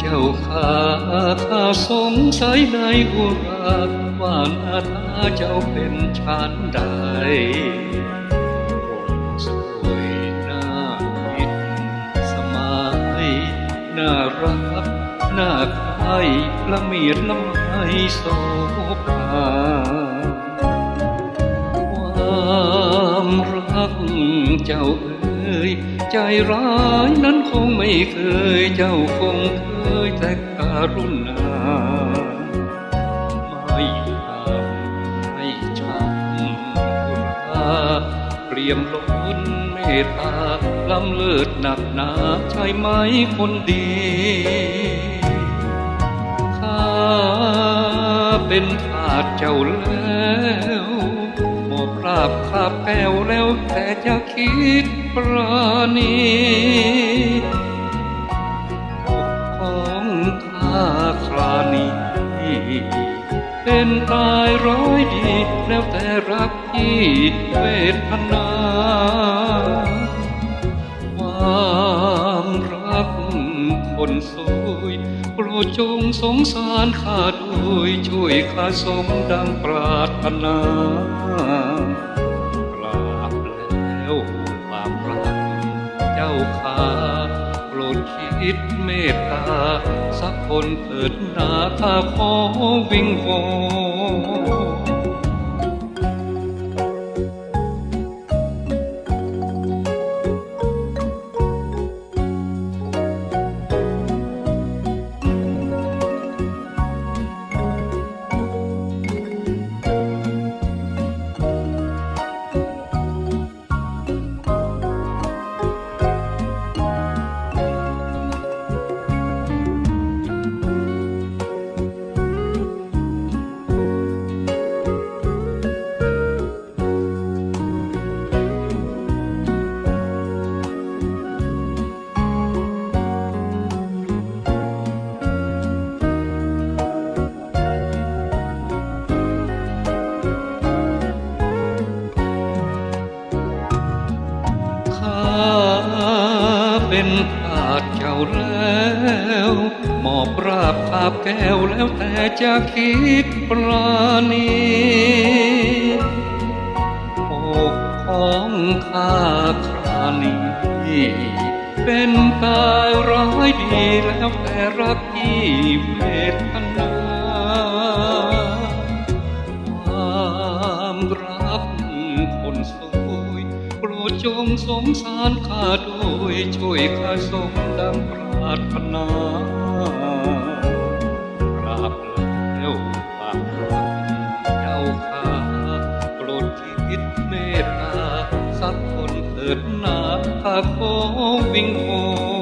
เจ้าข้าข้าสงสัยในอุราว่าหน้าตาเจ้าเป็นชานใดสวยน่าคิดสมัยน่ารักน่าใครละเมียดละไมโสผาความรักเจ้าเอ ใจร้ายนั้นคงไม่เคย เจ้าคงเคยแต่การุณา ไม่ทำให้ช้ำกุราเปลี่ยมล้นเมตตาล้ำเลิศหนักหนาใช่ไหมคนดีข้าเป็นทาสเจ้าแล้ว บราบคาบแก้วแล้วแต่จะคิดปราณีของข้าครานีเป็นตายร้อยดี แล้วแต่รักที่เวทนาควา คนสวยโปรดจงสงสารข้าด้วยช่วยข้าสมดังปรารถนากราบแล้วความรักเจ้าข้าโปรดคิดเมตตา สักคนเถิดนาข้าขอวิงวอน เป็นทาสเจ้าแล้วหมอบราบคาบแก้วแล้วแต่จะคิดปราณีอกของข้าครานีเป็นตายร้ายดีแล้วแต่รักที่เวทนาความรักคนส จงสงสารข้าด้วยช่วยข้าสมดังปรารถนากราบแล้วฝากรักเจ้าข้าโปรดคิดเมตตาสักคนเถิดนาข้าขอวิงวอ